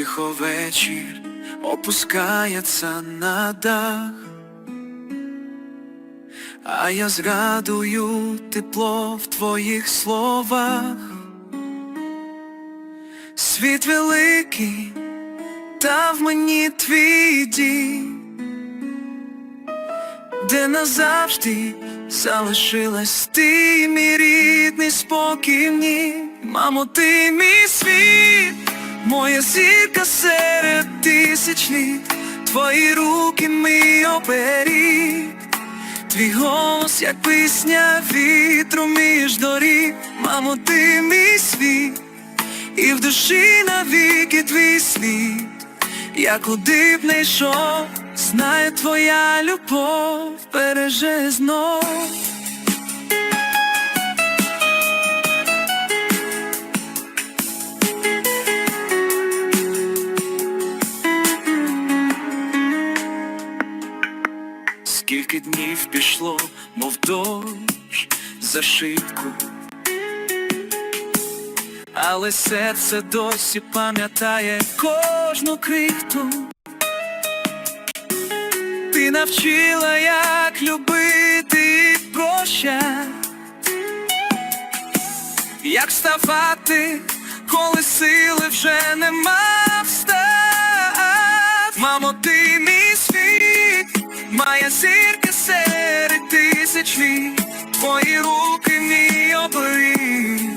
Тихо вечір опускається на дах, а я згадую тепло в твоїх словах. Світ великий, та в мені твій дім, де назавжди залишилась ти, мій рідний спокій ній. Мамо, ти мій світ, моя зірка серед тисяч літ, твої руки мій оберіг, твій голос, як пісня вітру між доріг, мамо, ти мій світ, і в душі навіки твій слід, я куди б не йшов, знає твоя любов, береже знов. Скільки днів пішло, мов дощ за шибку, але серце досі пам'ятає кожну крихту. Ти навчила, як любити і прощати, як вставати, коли сили вже нема встать. Мамо, ти мій моя зірка серед тисяч літ, твої руки мій оберіг,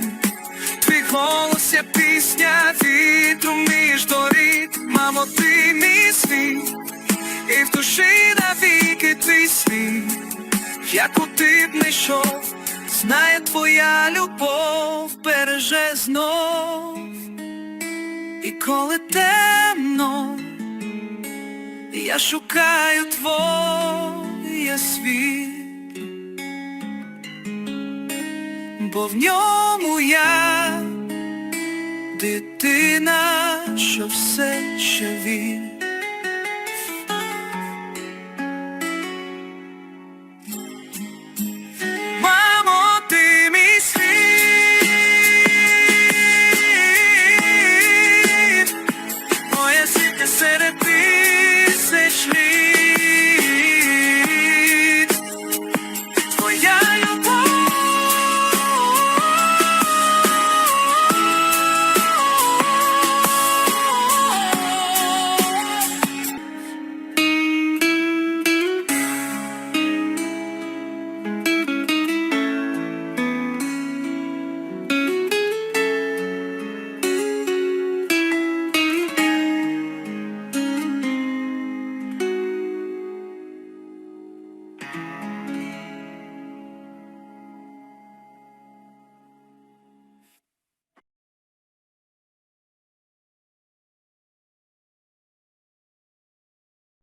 твій голос я пісня вітру між доріг, мамо, ти мій світ, і в душі навіки твій світ, як куди б не йшов, знає твоя любов, береже знов, і коли темно. Я шукаю твоє світ, бо в ньому я дитина, що все ще вірить. Message me.